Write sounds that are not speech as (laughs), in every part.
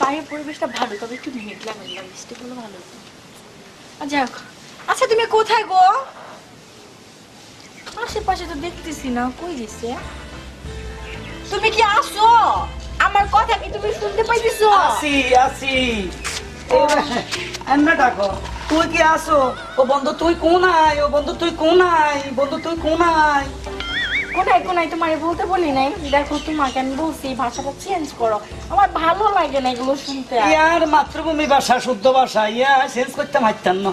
বাইরের পরিবেশটা ভালো, তবে একটু মেঘলা মেঘলা, বৃষ্টি হলো ভালো যাই হোক আচ্ছা তুমি কোথায় গো? আশেপাশে তো দেখতেছি না, কই গেছে? তুমি কি আসো? আমার কথা কি তুমি শুনতে পাইতেছো? আসি আসি। এমনা ডাকো। তুই কি আসো? ও বন্ধু, তুই কোনায়? ও বন্ধু, তুই কোনায়? বন্ধু, তুই কোনায়? কোথায় কোনায় তোমার বলতে বলি নাই। দেখো তোমাকে আমি বলছি ভাষাটা চেঞ্জ করো। আমার ভালো লাগে না এগুলো শুনতে। ইয়ার মাতৃভূমি ভাষা শুদ্ধ ভাষা ইয়া চেঞ্জ করতে মারতাম না।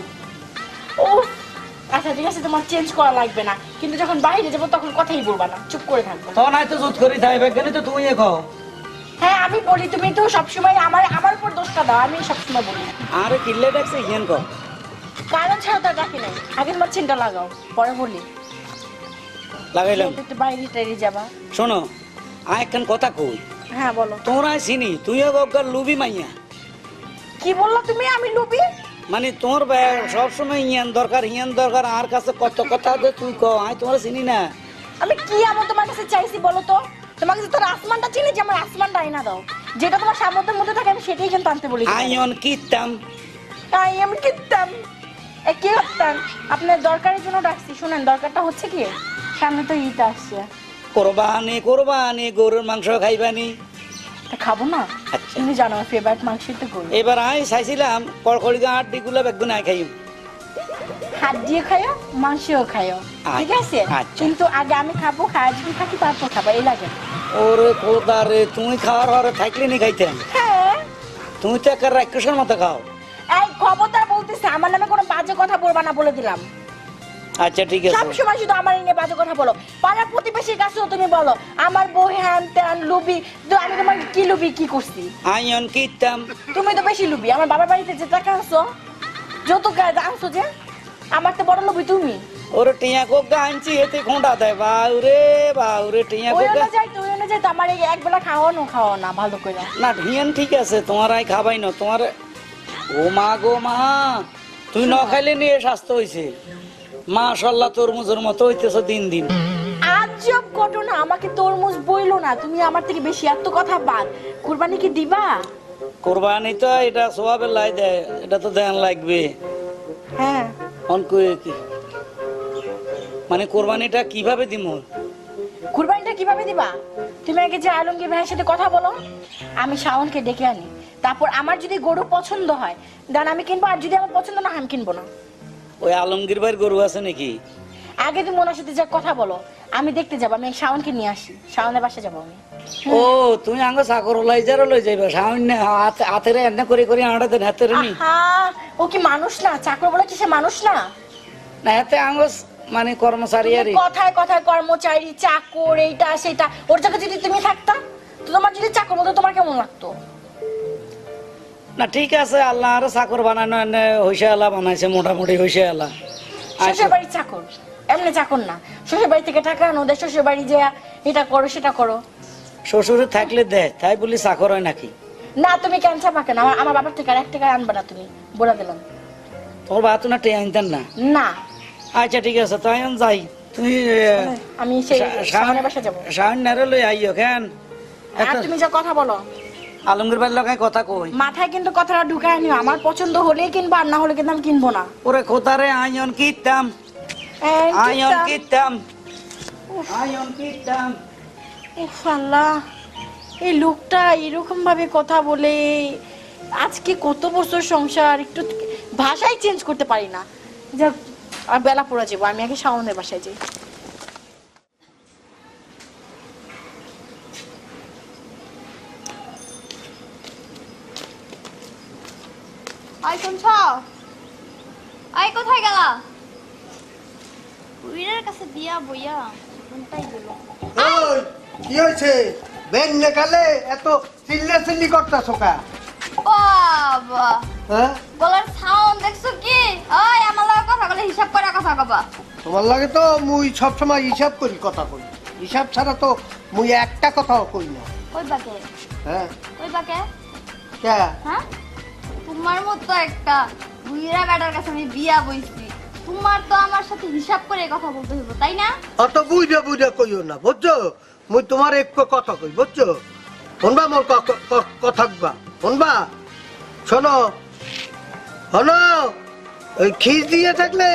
ও আচ্ছা ঠিক আছে তোমার চেঞ্জ করা লাগবে না। কিন্তু যখন বাইরে যাব তখন কথাই বলবা না। চুপ করে থাকব। তখন হয়তো জুত করি তাই বিজ্ঞানী তো তুই কও? হ্যাঁ আমি বলি তুমি তো সবসময় আমার আমার উপর দোষটা দাও আমি সবসময় বলি। আরে কিল্লে ডাকছে হিয়ান কও? কারণ ছাড়া তো ডাকি নাই। আগে তোমার চিন্তা লাগাও পরে বলি। লাগাইলাম। একটু বাইরে টাইরে যাবা। শোনো আয় একখান কথা কই। হ্যাঁ বলো। তোমরা চিনি তুইও গগ্গার লুবি মাইয়া। কি বলল তুমি? আমি লুবি? মানে তোর সবসময় ইয়ান দরকার ইয়ান দরকার আর কাছে কত কথা দে তুই ক আয় তোমরা চিনি না। আমি কি এমন তোমার কাছে চাইছি বলো তো? তোমার কাছে তোর আসমানটা চিনি যে আমার আসমানটা আইনা দাও। যেটা তোমার সামর্থ্যের মধ্যে থাকে আমি সেটাই কিন্তু আনতে বলি। আয়ন কিতাম তাই আমি কিনতাম এ কি করতাম আপনার দরকারের জন্য ডাকছি শুনেন দরকারটা হচ্ছে কি? সামনে তো ঈদ আসছে। কোরবানি কোরবানি গরুর মাংস খাইবানি। তা খাব না? আচ্ছা। তুমি জানো আমার ফেভারিট মাংসই তো গরু। এবার আমি চাইছিলাম কড়কড়ি গা আট ডিগুলা বেগুন আয় খাইম হাত দিয়ে খাইও মাংসও খাইও। ঠিক আছে? আচ্ছা। কিন্তু আগে আমি খাব খাওয়া যদি থাকি তারপর খাব এই লাগে। ওরে খোদা রে তুমি খাওয়ার হরে থাকলে নি খাইতাম হ্যাঁ। তুমি তো একটা রাক্ষসের মতো খাও। এই খবরদার বলতেছে আমার নামে কোনো বাজে কথা বলবা না বলে দিলাম। আচ্ছা ঠিক আছে। সব সময় শুধু আমার নিয়ে বাজে কথা বলো। পাড়ার প্রতিবেশীর কাছেও তুমি বলো আমার বউ হ্যান ত্যান লুবি তো আমি তোমার কি লুবি কি করছি? আয়ন কিতাম তুমি তো বেশি লুবি আমার বাবার বাড়িতে যে টাকা আনছো যত আনছো যে আমার তো বড় লুবি তুমি। ওরে টিয়া কোগা আনছি এতে খোঁটা দেয় বাউরে বাউরে টিয়া ওই কোগা অনুযায়ী তো ওই অনুযায়ী তো আমার এই একবেলা খাওয়ানো খাওয়া না ভালো করে। না হিয়ান ঠিক আছে তোমার আই খাবাই না তোমার ও মা গো মা তুই ন খাইলে নিয়ে স্বাস্থ্য হয়েছে মাশাল্লাহ তরমুজের মতো হইতেছে দিন দিন। আজব ঘটনা আমাকে তরমুজ বইলো না তুমি আমার থেকে বেশি এত কথা বাদ। কুরবানি কি দিবা? কোরবানি তো এটা সোয়াবের লাই দেয় এটা তো দেন লাগবে। হ্যাঁ। অন কই কি? মানে কোরবানিটা কীভাবে দিম? কুরবানিটা কীভাবে দিবা? তুমি আগে যে আলমগীর ভাইয়ের সাথে কথা বলো আমি শাওনকে ডেকে আনি। তারপর আমার যদি গরু পছন্দ হয় দেন আমি কিনবো আর যদি আমার পছন্দ না আমি কিনবো না। ওই আলমগীর ভাইয়ের গরু আছে নাকি? আগে তুমি ওনার সাথে যা কথা বলো আমি দেখতে যাব আমি শাওনকে নিয়ে আসি। শাওনের বাসা যাব আমি। ও তুমি আঙ্গ চাকর লাই যারো লই যাইবা সামনে হাতে- হাতেরে এনে করে করে আড়া দেন হাতের নি ও কি মানুষ না? চাকর বলে কি সে মানুষ না? না হাতে আঙ্গ মানে কর্মচারী আর কথায় কথায় কর্মচারী চাকর এইটা সেটা ওর জায়গায় যদি তুমি থাকতা তো তোমার যদি চাকর বলতো তোমার কেমন লাগতো? না ঠিক আছে আল্লাহ আর চাকর বানানো হইসে আল্লাহ বানাইছে মোটামুটি হইসে আল্লাহ। শ্বশুর বাড়ির চাকর এমনি চাকর না। শ্বশুর বাড়ি থেকে টাকা আনো ওদের শ্বশুর বাড়ি যে এটা করো সেটা করো। শ্বশুরে থাকলে দে তাই বলি চাকর হয় নাকি? না তুমি কেন চাপা কেন? আমার বাবার থেকে আর এক টাকা আনবে না তুমি বলে দিলাম। তোমার বাহাতু না টেয়ে আনতেন না? না। আচ্ছা ঠিক আছে তাই আমি যাই। তুমি আমি সেই সামনের বাসা যাব। সামনে লই আইও কেন? তুমি যা কথা বলো। আলমগীর ভাইয়ের লগাই কথা কই? মাথায় কিন্তু কথাটা ঢুকায় নিও আমার পছন্দ হলেই কিনবো আর না হলে কিন্তু আমি কিনবো না। ওরে খোদারে আইন কিতাম কিপটা। কিতাম আইন কিতাম উফ। আল্লাহ এই লোকটা এরকম ভাবে কথা বলে আজকে কত বছর সংসার একটু ভাষাই চেঞ্জ করতে পারি না। যা আর বেলা পড়ে যাব আমি আগে শাওনের বাসায় যাই। আই শুনছ? আই কোথায় গেলা? উইরের কাছে দিয়া বইয়া কোনটাই দিল। ওই কি হয়েছে বেন নেকালে এত চিল্লা চিল্লি করতেছ কা? বাবা। হ্যাঁ? গলার সাউন্ড দেখছ কি? ওই আমার লগে কথা বলে হিসাব করে কথা কবা। তোমার লাগে তো মুই সবসময় হিসাব করি কথা কই। হিসাব ছাড়া তো মুই একটা কথাও কই না। কই বাকে? হ্যাঁ। কই বাকে? কে? হ্যাঁ? তোমার মতো একটা বুইরা বেটার কাছে আমি বিয়া বইছি। তোমার তো আমার সাথে হিসাব করে কথা বলতে হইব, তাই না? অত বুঝে বুঝে কইও না, বুঝছ? মুই তোমার একটু কথা কই, বুঝছ? শুনবা মোর ক- ক- ক- কথা কবা শুনবা? শোনো। শোনো। ওই খিস দিয়ে থাকলে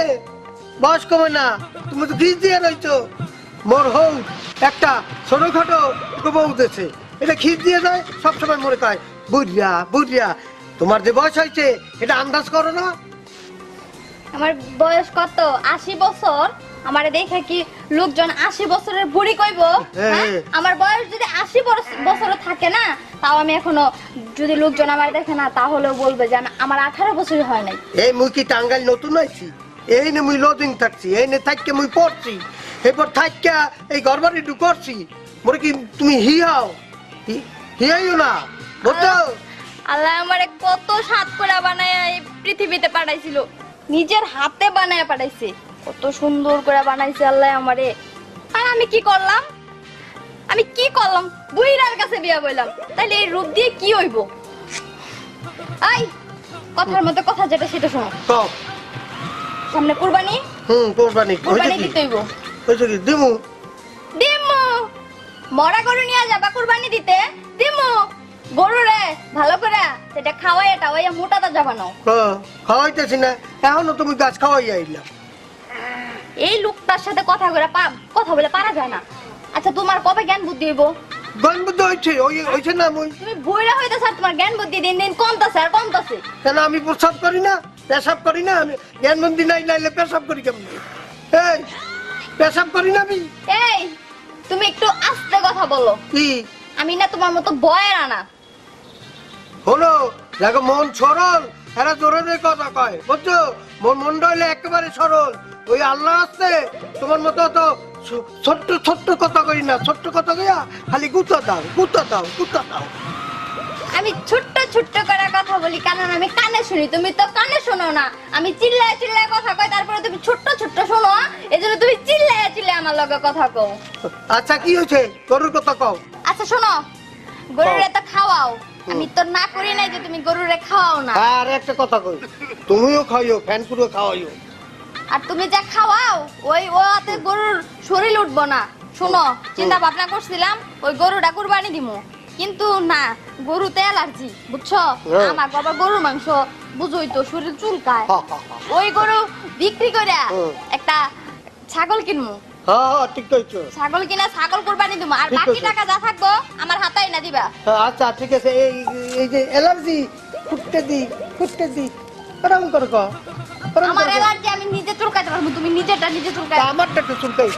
বয়স কমে না, তুমি তো খিস দিয়ে রইছো। মোর হৌ একটা ছোটখাটো বউতেছে এটা খিস দিয়ে দেয় সবসময় মনে কয় বুড়িয়া বুড়িয়া তোমার যে বয়স হয়েছে এটা আন্দাজ করো না। আমার বয়স কত? আশি বছর? আমার দেখে কি লোকজন আশি বছরের বুড়ি কইব? হ্যাঁ। হ্যাঁ? আমার বয়স যদি আশি বছর থাকে না তাও আমি এখনও যদি লোকজন আমার দেখে না তাহলেও বলবে যে আমার আঠারো বছর হয় নাই। এই মুই কি টাঙ্গাইল নতুন আইছি এই নে মুই লদিং থাকছি এই নে থাককে মুই পড়ছি এরপর থাইকা এই ঘরবাড়ি ডু করছি মরে কি তুমি হিয়াও? হি- হিয়াইও না? বুঝছ আল্লাহ আমারে কত সাত করে বানায় এই পৃথিবীতে পাঠাইছিল। নিজের হাতে বানায় পাঠাইছে। কত সুন্দর করে বানাইছে আল্লাহ আমারে। আর আমি কি করলাম? আমি কি করলাম? বুইরার কাছে বিয়া বইলাম। তাইলে এই রূপ দিয়ে কি হইব? আই কথার মধ্যে কথা যেটা সেটা শোনো। কও সামনে কুরবানি? হুম কোরবানি। কুরবানি দিতে হইব। হয়েছে কি? দিমু। দিমু। মরা গরু নিয়ে যাবা কুরবানি দিতে। দিমু। গরু রে ভালো করে। সেটা খাওয়াই টাওয়াইয়া মোটাটা যাবানো হ্যাঁ, খাওয়াইতেছি না এখনও তুমি গাছ খাওয়াই আইলা। এই লোকটার সাথে কথা বলে পা- কথা বলে পারা যায় না। আচ্ছা তোমার কবে জ্ঞান বুদ্ধি হইব? গন্ধ হয়েছে ওই হয়েছে না মুই। তুমি বইরা হইতে স্যার তোমার জ্ঞান বুদ্ধি দিন দিন কমতাছে আর কমতাছে। কেন আমি প্রসাব করি না? পেশাব করি না আমি? জ্ঞান মন্দির নাই নাইলে পেশাব করি কেমন? এই পেশাব করি না আমি? এই তুমি একটু আস্তে কথা বলো। কি? আমি না তোমার মতো বয়ের আনা। হলো দেখো মন সরল এরা জোরে কথা কয়। বুঝছ? মন মনটা হইলে একেবারে সরল। ওই আল্লাহ আসতে তোমার মতো তো ছোট্ট ছোট্ট কথা কই না ছোট্ট কথা কইয়া খালি গুতা দাও গুতা দাও গুতা দাও। আমি ছোট্ট ছোট্ট করে কথা বলি কারণ আমি কানে শুনি। তুমি তো কানে শোনো না। আমি চিল্লায় চিল্লায় কথা কই তারপরে তুমি ছোট্ট ছোট্ট শোনো এজন্য তুমি চিল্লায় চিল্লায় আমার লগে কথা কও। আচ্ছা কি হয়েছে? গরুর কথা কও। আচ্ছা শোনো। গরুরে তো খাওয়াও। আমি তো না করি নাই যে তুমি গরুরে খাওয়াও না। আর একটা কথা কই তুমিও খাইও ফ্যান করে খাওয়াইও। আর তুমি যা খাওয়াও ওই ওতে গরুর শরীর উঠবো না। শোনো চিন্তা ভাবনা করছিলাম ওই গরুটা কুরবানি দিমু। কিন্তু না গরুতে অ্যালার্জি বুঝছ। আমার বাবা গরুর মাংস বুঝোই তো শরীর চুলকায়। ওই গরু বিক্রি করে একটা ছাগল কিনবো হ্যাঁ হ্যাঁ ঠিক কইছো। ছাগল কিনা ছাগল কুরবানি দিমু আর বাকি টাকা যা থাকব আমার হাতাই না দিবা। হ্যাঁ, আচ্ছা ঠিক আছে এই এই যে অ্যালার্জি ফুটতে দি ফুটতে দি ওরকম করে কও আমার অ্যালার্জি আমি নিজে চুলকাইতে পারব তুমি নিজেরটা নিজে চুলকাই। আমারটা চুলকাই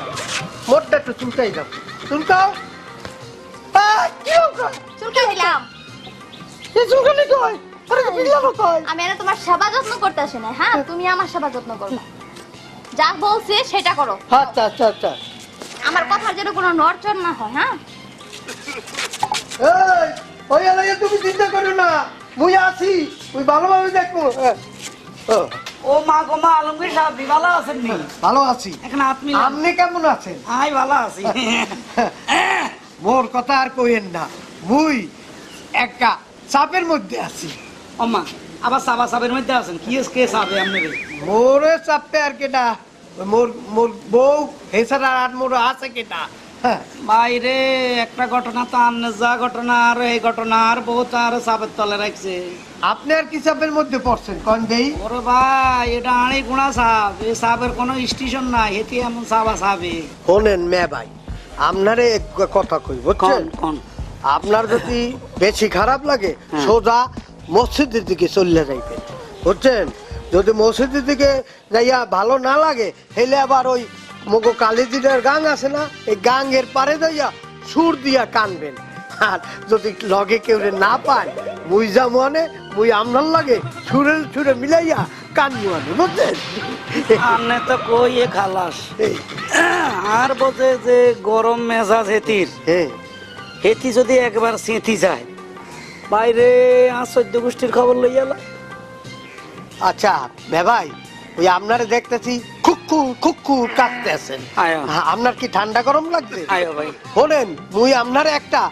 মোরটা চুলকাই দাও। চুলকাও? দিলাম। চুলকানি আরে আমি এনে তোমার সেবা যত্ন করতে আসি না হ্যাঁ। তুমি আমার সেবা যত্ন করবে। যা বলছি সেটা করো। আচ্ছা আচ্ছা আচ্ছা। আমার কথার যেন কোনো নড়চড় না হয় হ্যাঁ? এই ওই এলাকায় তুমি চিন্তা করো না। মুই আছি মুই ভালোভাবে দেখব। ও, ও মা গো মা আলমগীর সাহেব ভালো আছেন নি? ভালো আছি। এখন আপনি? আপনি কেমন আছেন? আই ভালো আছি। (laughs) মোর কথা আর কইেন না। মুই একটা চাপের মধ্যে আছি। ও মা আবার সাবা সাবের মধ্যে আছেন? কি কে সাবে আপনি মোরে চাপতে আর কেটা ওই মোর মোর বউ আর মোর আছে কেটা হ্যাঁ। বাইরে একটা ঘটনা তো আমনে যা ঘটনা আর এই ঘটনা আর বহুত আর তলে রাখছে। আপনি আর কি চাপের মধ্যে পড়ছেন কন দেই? ওরে ভাই এটা আড়ি গুণা সাপ। এই সাপের কোনো স্টেশন নাই হেতি এমন সাবা সাবে মে ভাই আপনারে এক কথা কই বুঝছেন? কন আপনার যদি বেশি খারাপ লাগে হ্যাঁ। সোজা মসজিদের দিকে চলে যাইবেন বুঝছেন? যদি মসজিদের দিকে যাইয়া ভালো না লাগে হেলে আবার ওই মগো কালীজিদের গাং আছে না এই গাঙ্গের পারে যাইয়া সুর দিয়া কানবেন। আর যদি লগে কেউ না পায় মুই যা মনে মুই আমনার লাগে সুরে সুরে মিলাইয়া কান মুয়ানে বুঝছেন আমনে তো কই খালাস? আর বোঝে যে গরম মেজাজ হেতির। হেতি যদি একবার সেঁতি যায় বাইরে চোদ্দ গোষ্ঠীর খবর লইয়ালা আচ্ছা ভাই ওই আপনারে দেখতেছি খুক্কু খুক্কু আছেন। হ্যাঁ, আপনার কি ঠান্ডা গরম লাগছে? ভাই। মুই আপনার একটা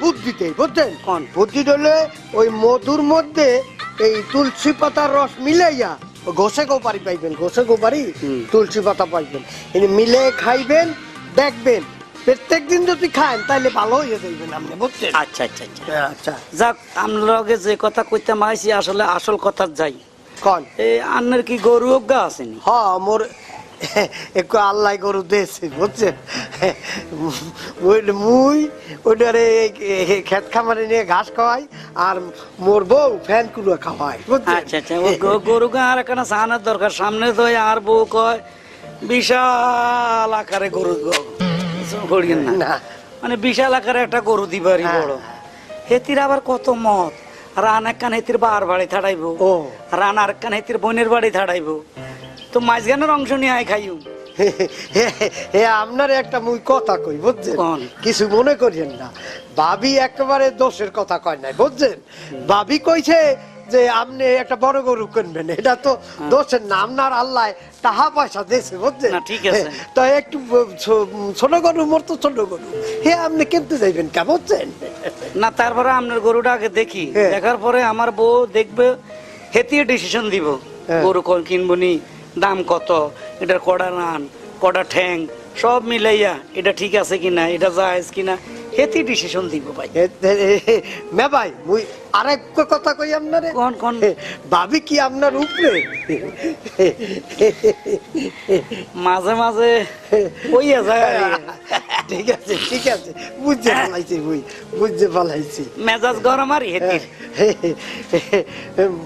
বুদ্ধিতে বুঝছেন? কোন? বুদ্ধি হলে ওই মধুর মধ্যে এই তুলসী পাতার রস মিলাইয়া ঘষে গোপারি পাইবেন ঘষে গোপারি। তুলসী পাতা পাইবেন। মিলে খাইবেন দেখবেন প্রত্যেক দিন যদি খান তাহলে ভালো হয়ে যাইবেন আপনি বুঝছেন? আচ্ছা আচ্ছা আচ্ছা। আচ্ছা। যাক আমরা যে কথা কইতে মাইছি আসলে আসল কথা যাই। কন? এই আন্নের কি গরু অজ্ঞা আসেনি হ মোর একটু আল্লাহ গরু দিয়েছে বুঝছেন? মুই ওইটারে খেত খামারে নিয়ে ঘাস খাওয়াই আর মোর বউ ফ্যান কুলো খাওয়াই আচ্ছা আচ্ছা গরু গা আর একটা সানার দরকার সামনে তো আর বউ কয় বিশাল আকারে গরু করিয়েন না। না। মানে বিশাল আকারে একটা গরু দিবারই হ্যাঁ। বড়। হেতির আবার কত মত? রান একখান হেতির বার বাড়ি থাড়াইব। ও। রান আর একখান হেতির বোনের বাড়ি থাড়াইব। তো মাঝখানের অংশ নিয়ে আয় খাইও। হে আপনার একটা মুই কথা কই বুঝছেন? কিছু মনে করিয়েন না। ভাবি একেবারে দোষের কথা কয় নাই বুঝছেন? ভাবি কইছে যে আপনি একটা বড় গরু কিনবেন এটা তো দোষের না আপনার আল্লাহ টাকা পয়সা দিয়েছে বুঝছেন? ঠিক আছে। তো একটু ছোট গরু মোর তো ছোট গরু। হে আপনি কিনতে যাইবেন কে বুঝছেন? না তারপরে আপনার গরুটা আগে দেখি। হ্যাঁ। দেখার পরে আমার বউ দেখবে হেতিয়ে ডিসিশন দিব। হ্যাঁ। গরু কোন কিনবো নি দাম কত এটার কড়া রান কড়া ঠ্যাং সব মিলাইয়া এটা ঠিক আছে কিনা এটা জায়েজ কিনা। হেতি ডিসিশন দিব ভাই মে ভাই মুই আরেক কথা কই আপনারে কোন কোন ভাবি কি আপনার উপরে মাঝে মাঝে হইয়া যায় ঠিক আছে ঠিক আছে বুঝতে পালাইছি বুঝ বুঝতে পালাইছি মেজাজ গরম আর হেতির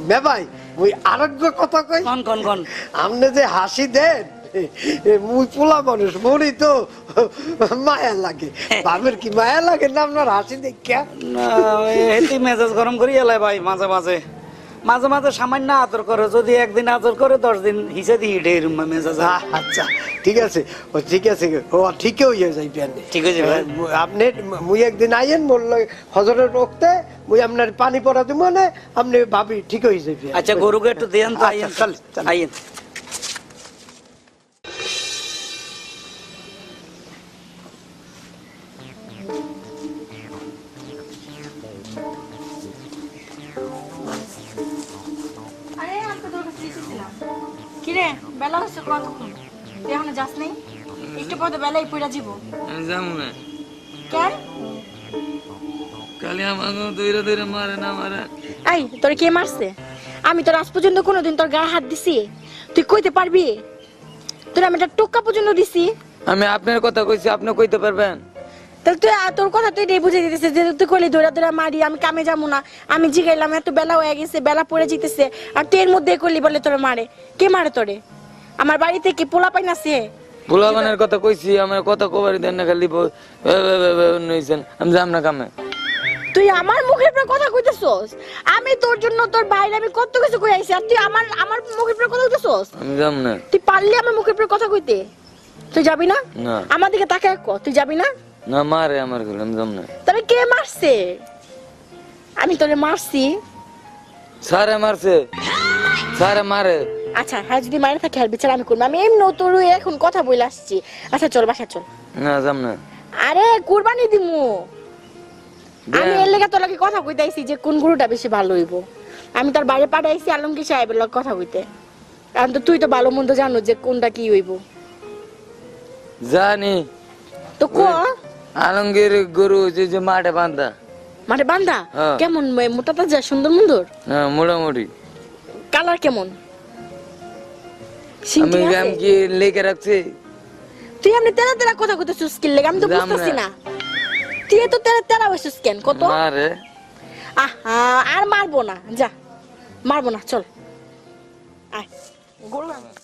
মে ভাই মুই আরোগ্য কথা কই কোন কোন কোন আপনি যে হাসি দেন মুই পোলা মানুষ মরি তো মায়া লাগে। বাবের কি মায়া লাগে না আপনার হাসি দেখা না, হেতি মেজাজ গরম করি এলাই ভাই মাঝে মাঝে। মাঝে মাঝে সামান্য আদর করে যদি একদিন আদর করে দশ দিন হিসে দিয়ে হিটে মেজাজ। আচ্ছা ঠিক আছে। ও ঠিক আছে। ও ঠিকই হয়ে যাইবে ঠিক আছে। আপনি মুই একদিন আইয়েন লগে হজরের রক্তে মুই আপনার পানি পড়া দিব মানে আপনি ভাবি ঠিক হয়ে যাইবে। আচ্ছা গরুকে একটু দেন তো আচ্ছা, আইয়েন। আইয়েন। কিরে বেলা হচ্ছে কতক্ষণ? তুই এখনও যাস নাই? একটু পরে বেলাই পড়া যাব। আমি যাব না। কেন? কালি আমাকে মারে না মারে। এই তোর কে মারছে? আমি তোর আজ পর্যন্ত কোনোদিন তোর গায়ে হাত দিছি। তুই কইতে পারবি? তোর আমি একটা টোকা পর্যন্ত দিছি। আমি আপনার কথা কইছি আপনি কইতে পারবেন। তাহলে তুই তোর কথা তুই বুঝে দিতেছে যে তুই কইলি দৌড়া দৌড়া মারি আমি কামে যাব না। আমি জিগাইলাম এত বেলা হয়ে গেছে বেলা পড়ে যেতেছে আর তুই এর মধ্যে করলি বলে তোর মারে। কে মারে তোরে? আমার বাড়িতে কি পোলা পাই না সে পোলাবানের কথা কইছি আমার কথা কবারই দেন না খালি ব- বে- বে- বে- বে- নইছেন আমি যাম না কামে। তুই আমার মুখের কথা কইতেছস? আমি তোর জন্য তোর বাইরে আমি কত কিছু কই আইছি আর তুই আমার আমার মুখের পর কথা কইতেছস? আমি যাম না। তুই পারলি আমার মুখের পর কথা কইতে? তুই যাবি না? না। আমার দিকে তাকায় ক তুই যাবি না? না মারে আমার ঘরে আমি যাম না। তবে কে মারছে? আমি তোরে মারছি। সারে মারছে। সারে মারে। আচ্ছা হ্যাঁ যদি মারে থাকে আর বিচার আমি করব। আমি এমনি তোর এখন কথা বলে আসছি। আচ্ছা চল বাসা চল। না যাম না। আরে কুরবানি দিমু। আমি। এর লেগে তোর কথা কইতে আইছি যে কোন গরুটা বেশি ভালো হইব। আমি তোর বাইরে পাঠাইছি আলমগীর সাহেবের লগে কথা কইতে। কারণ তো তুই তো ভালো মন্দ জানো যে কোনটা কি হইব। জানি। তো ক? আলমগীর গরু যে মাঠে বান্ধা মাঠে বান্ধা হ্যাঁ। কেমন মোটা তাজা সুন্দর মুন্দর হ্যাঁ মোটামুটি কালার কেমন? আমি? আমি কি লেগে রাখছি। তুই এমনি তেরা তেরা কথা কইতেছিস কি লেগে আমি তো বুঝতেছি না। তুই তো তেরা তেরা হইছিস কেন? কত? মারে আহা আর মারবো না। যা মারবো না চল। আয়। মারবো।